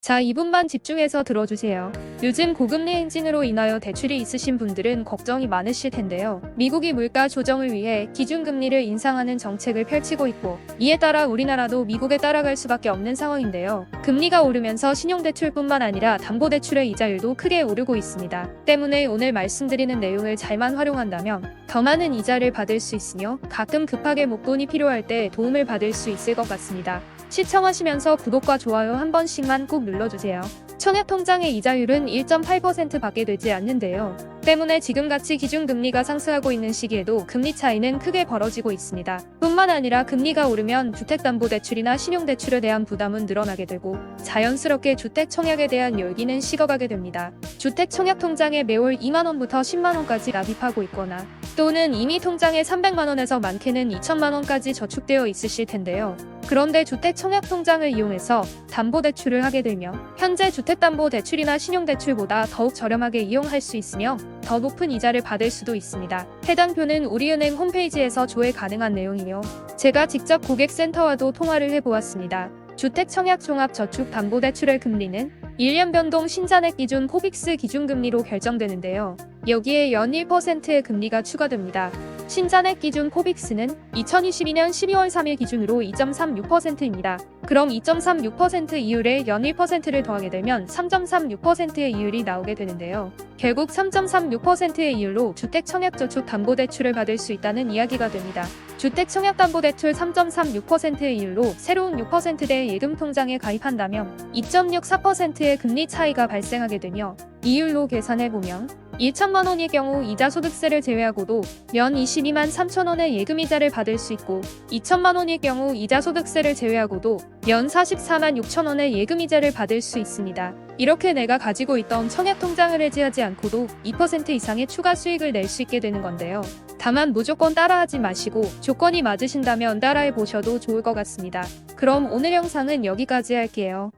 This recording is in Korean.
자, 2분만 집중해서 들어주세요. 요즘 고금리 행진으로 인하여 대출이 있으신 분들은 걱정이 많으실 텐데요. 미국이 물가 조정을 위해 기준금리를 인상하는 정책을 펼치고 있고, 이에 따라 우리나라도 미국에 따라갈 수밖에 없는 상황인데요. 금리가 오르면서 신용대출뿐만 아니라 담보대출의 이자율도 크게 오르고 있습니다. 때문에 오늘 말씀드리는 내용을 잘만 활용한다면 더 많은 이자를 받을 수 있으며 가끔 급하게 목돈이 필요할 때 도움을 받을 수 있을 것 같습니다. 시청하시면서 구독과 좋아요 한 번씩만 꼭 눌러주세요. 청약통장의 이자율은 1.8% 밖에 되지 않는데요. 때문에 지금같이 기준금리가 상승하고 있는 시기에도 금리 차이는 크게 벌어지고 있습니다. 뿐만 아니라 금리가 오르면 주택담보대출이나 신용대출에 대한 부담은 늘어나게 되고 자연스럽게 주택 청약에 대한 열기는 식어가게 됩니다. 주택 청약통장에 매월 2만원부터 10만원까지 납입하고 있거나 또는 이미 통장에 300만원에서 많게는 2천만원까지 저축되어 있으실 텐데요. 그런데 주택 청약 통장을 이용해서 담보대출을 하게 되면 현재 주택담보대출이나 신용대출보다 더욱 저렴하게 이용할 수 있으며 더 높은 이자를 받을 수도 있습니다. 해당 표는 우리은행 홈페이지에서 조회 가능한 내용이며 제가 직접 고객센터와도 통화를 해보았습니다. 주택 청약 종합 저축 담보대출의 금리는 1년 변동 신잔액 기준 코빅스 기준금리로 결정되는데요. 여기에 연 1%의 금리가 추가됩니다. 신잔액 기준 코빅스는 2022년 12월 3일 기준으로 2.36%입니다. 그럼 2.36% 이율에 연 1%를 더하게 되면 3.36%의 이율이 나오게 되는데요. 결국 3.36%의 이율로 주택 청약저축 담보대출을 받을 수 있다는 이야기가 됩니다. 주택 청약담보대출 3.36%의 이율로 새로운 6%대의 예금 통장에 가입한다면 2.64%의 금리 차이가 발생하게 되며 이율로 계산해보면 1천만 원의 경우 이자 소득세를 제외하고도 연 22만 3천 원의 예금 이자를 받을 수 있고 2천만 원의 경우 이자 소득세를 제외하고도 연 44만 6천 원의 예금 이자를 받을 수 있습니다. 이렇게 내가 가지고 있던 청약 통장을 해지하지 않고도 2% 이상의 추가 수익을 낼 수 있게 되는 건데요. 다만 무조건 따라하지 마시고 조건이 맞으신다면 따라해 보셔도 좋을 것 같습니다. 그럼 오늘 영상은 여기까지 할게요.